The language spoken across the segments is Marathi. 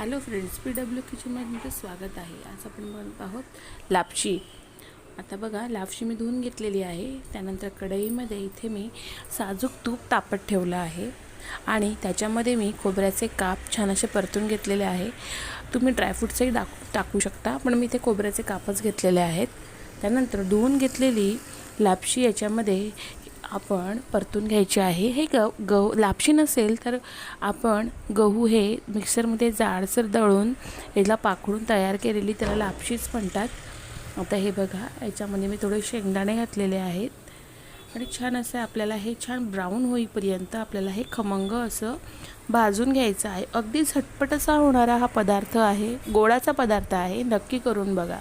हॅलो फ्रेंड्स पी डब्ल्यू किचनमध्ये तुमचं स्वागत आहे. आज आपण बनवत आहोत लापशी. आता बघा लापशी मी धुवून घेतलेली आहे. त्यानंतर कढईमध्ये इथे मी साजूक तूप तापत ठेवलं आहे. आणि त्याच्यामध्ये मी खोबऱ्याचे काप छान असे परतून घेतलेले आहे. तुम्ही ड्रायफ्रूट्सही टाकू टाकू शकता पण मी इथे खोबऱ्याचे कापच घेतलेले आहेत. त्यानंतर धुवून घेतलेली लापशी याच्यामध्ये आपण परतून घ्यायचे आहे. हे ग गहू लापशी नसेल तर आपण गहू हे मिक्सरमध्ये जाडसर दळून याला पाखडून तयार केलेली त्याला लापशीच म्हणतात. आता हे बघा याच्यामध्ये मी थोडे शेंगदाणे घातलेले आहेत. आणि छान असं आपल्याला हे छान ब्राऊन होईपर्यंत आपल्याला हे खमंग असं भाजून घ्यायचं आहे. अगदी झटपट असा होणारा हा पदार्थ आहे. गोडाचा पदार्थ आहे. नक्की करून बघा.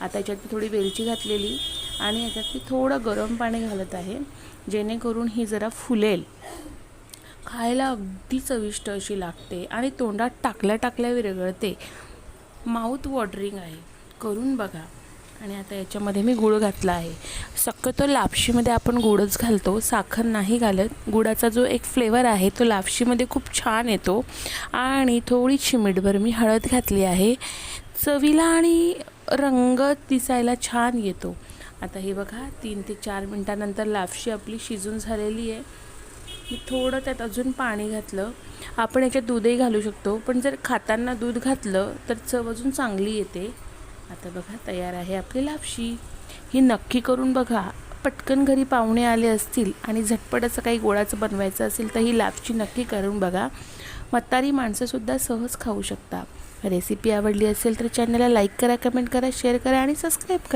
आता याच्यात मी थोडी वेलची घातलेली आणि याच्यात मी थोडं गरम पाणी घालत आहे जेणेकरून ही जरा फुलेल. खायला अगदी चविष्ट अशी लागते आणि तोंडात टाकल्या टाकल्या विरघळते माउथ वॉटरिंग आहे. करून बघा. आणि आता याच्यामध्ये मी गूळ घातला आहे. शक्यतो लापशीमध्ये आपण गुळच घालतो. साखर नाही घालत. गुळाचा जो एक फ्लेवर आहे तो लापशीमध्ये खूप छान येतो. आणि थोडी चिमीटभर मी हळद घातली आहे. चवीला आणि रंग दिसायला छान येतो. आता हे बघा तीन ते चार मिनटानंतर लापशी आपली शिजून झालेली आहे. मी थोडं त्यात अजून पाणी घातलं. आपण याच्यात दूधही घालू शकतो पण जर खाताना दूध घातलं तर चव अजून चांगली येते. आता बघा तयार आहे आपली लापशी ही नक्की करून बघा. पटकन घरी पाहुणे आले असतील आणि झटपट असं काही गोळाचं बनवायचं असेल तर ही लापशी नक्की करून बघा. म्हातारी माणसंसुद्धा सहज खाऊ शकता. रेसिपी आवडली असेल तर चॅनलला लाईक करा कमेंट करा शेअर करा आणि सबस्क्राईब करा.